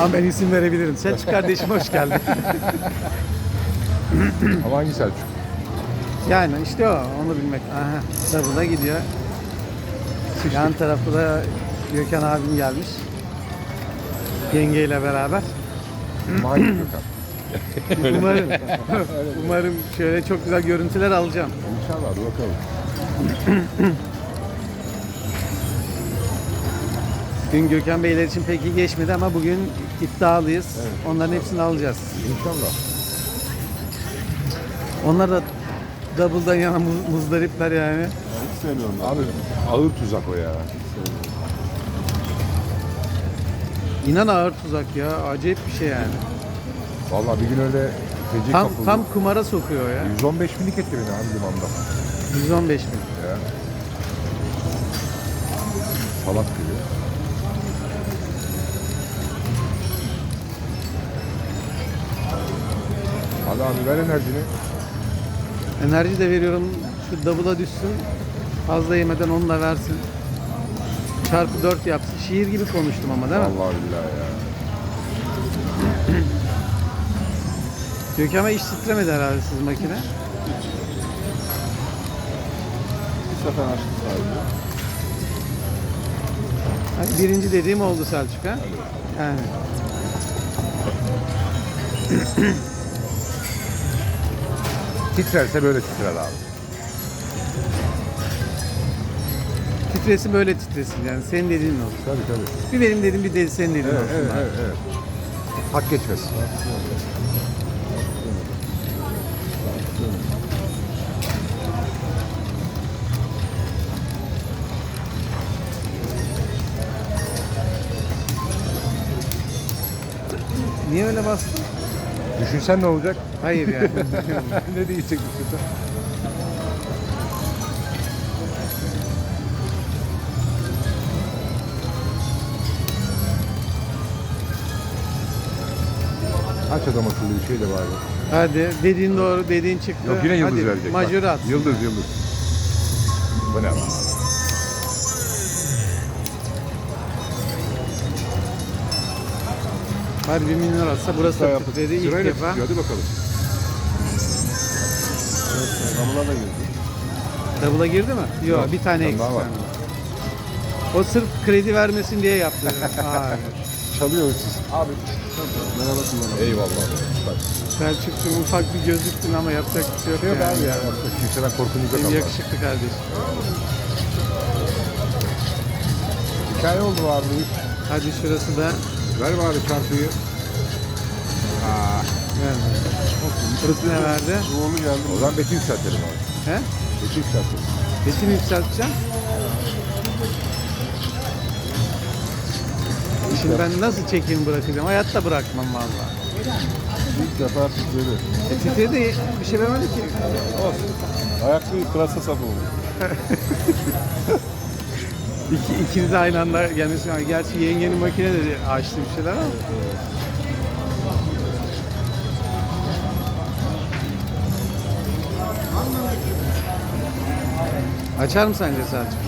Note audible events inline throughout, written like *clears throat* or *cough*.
Ama ben isim verebilirim. Selçuk kardeşim hoş geldin. *laughs* Ama hangi Selçuk? yani işte o. Onu bilmek. Aha. Double'da gidiyor. Yan tarafta da Gökhan abim gelmiş. Yengeyle beraber. Ama hangi Gökhan? Umarım. *clears throat* *laughs* umarım şöyle çok güzel görüntüler alacağım. İnşallah dur bakalım. *clears throat* Dün Gökhan Beyler için pek iyi geçmedi ama bugün iddialıyız. Onların hepsini alacağız. İnşallah. Onlar da double'dan yana muz- muzdaripler yani. Hiç sevmiyorum ben. Abi ağır tuzak o ya. İnan ağır tuzak ya. Acayip bir şey yani. Vallahi bir gün öyle feci Tam, kapıldım. tam kumara sokuyor ya. 115 binlik etti beni abi limanda. 115 bin. Ya. Salak gibi. Hadi abi ver enerjini. Enerji de veriyorum. Şu double'a düşsün. Fazla yemeden onu da versin. Çarpı 4 yapsın. Şiir gibi konuştum ama değil mi? Vallahi billahi ya. *clears throat* Gökhan'a hiç titremedi herhalde siz makine. Bir sefer sadece. Hani birinci dediğim oldu Selçuk ha. Yani. Titrerse böyle titrer abi. Titresin böyle titresin yani. Senin dediğin olsun. Tabii tabii. Bir benim dediğim bir de senin dediğin Evet, olsun. evet, abi. evet, evet. Hak geçmesin. Niye öyle bastın? Düşünsen ne olacak? Hayır yani. *laughs* ne diyecek düşünsen? Aç adam akıllı bir şey de var. Hadi dediğin doğru dediğin çıktı. Yok yine yıldız Hadi, verecek. bak. Majörü at. Yıldız yıldız. Bu ne lan? Hadi bir milyon atsa burası da titredi ilk Sırayla defa. tutuyor, hadi bakalım. Damla da girdi. Double'a girdi mi? Yok Yok, bir tane eksik. daha var. O sırf kredi vermesin diye yaptı. *laughs* Hayır. Çalıyor siz. Abi. Merhaba kullanalım. Eyvallah. Bak. Selçuk'cum ufak bir gözüktün ama yapacak bir şey yok. Yok yani. abi ya. Aslında kimseden yok Benim yakışıklı kardeşim. Hikaye oldu abi. Hadi şurası da. Ver bari çarpıyı. Aa. Burası ne verdi? Uğurlu geldi. O zaman beti yükseltelim abi. He? Beti yükseltelim. Betini yükselteceğim. Şimdi ben nasıl çekeyim bırakacağım? Hayatta bırakmam vallahi. İlk defa titredi. E titredi bir şey vermedi ki. Olsun. Ayaklı klasa sap oldu. *laughs* İki, ikiniz aynı anda gelmesi. Yani Gerçi yengenin makine de açtı bir şeyler ama. Açar mı sence Selçuk?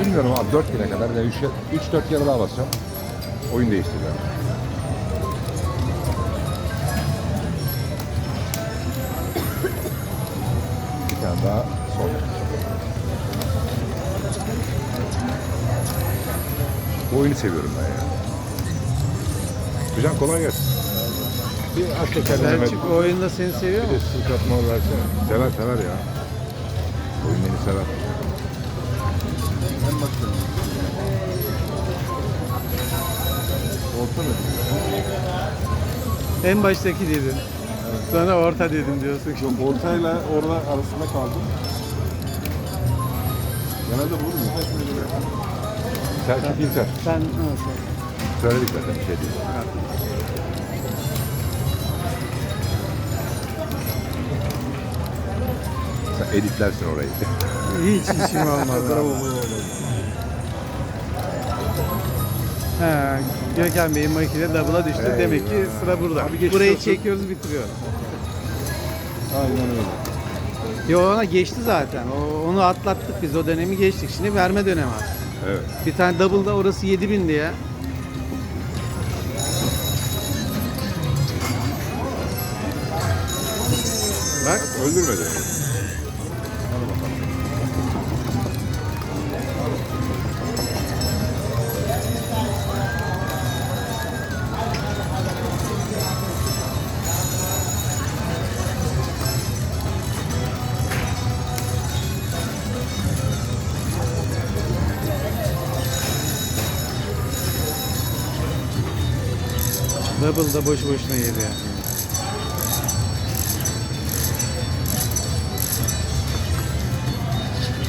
Bilmiyorum abi 4 güne kadar. 3-4 kere daha basacağım. Oyun değiştireceğim. Bir tane daha son. Bu oyunu seviyorum ben ya. Hocam kolay gelsin. Bir aç tekerleme. Selçuk o oyunda seni seviyor Bir mu? de sıkatma versene. Sever sever ya. Oyun beni sever. En başta. Orta mı? En baştaki dedin. Sonra orta dedim diyorsun. Yok ortayla orada arasında kaldım. Genelde vururum. Selçuk İlter. Sen nasıl? Söyledik zaten bir şey değil. Sen editlersin orayı. *laughs* Hiç işim olmadı. He, Gökhan Bey'in makine double'a düştü. Eyvallah. Demek ki sıra burada. Abi geçmiş Burayı olsun. çekiyoruz bitiriyoruz. Aynen öyle. Yo ona geçti zaten. O, onu atlattık biz. O dönemi geçtik. Şimdi verme dönemi artık. Evet. Bir tane double'da orası 7000 diye. Bak. Öldürmedi. Double da boş boşuna yedi ya.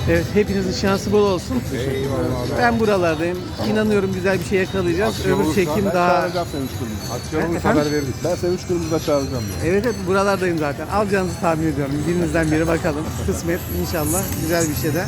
Evet hepinizin şansı bol olsun. Eyvallah. Ben buralardayım. İnanıyorum güzel bir şey yakalayacağız. Aksiyon Öbür olursa çekim ben daha... çağıracağım seni üç kırmızı. Aksiyon olursa Efendim? haber veririz. Ben seni üç kırmızıda çağıracağım diye. Evet evet buralardayım zaten. Alacağınızı tahmin ediyorum. Birinizden biri bakalım. Kısmet inşallah güzel bir şey de.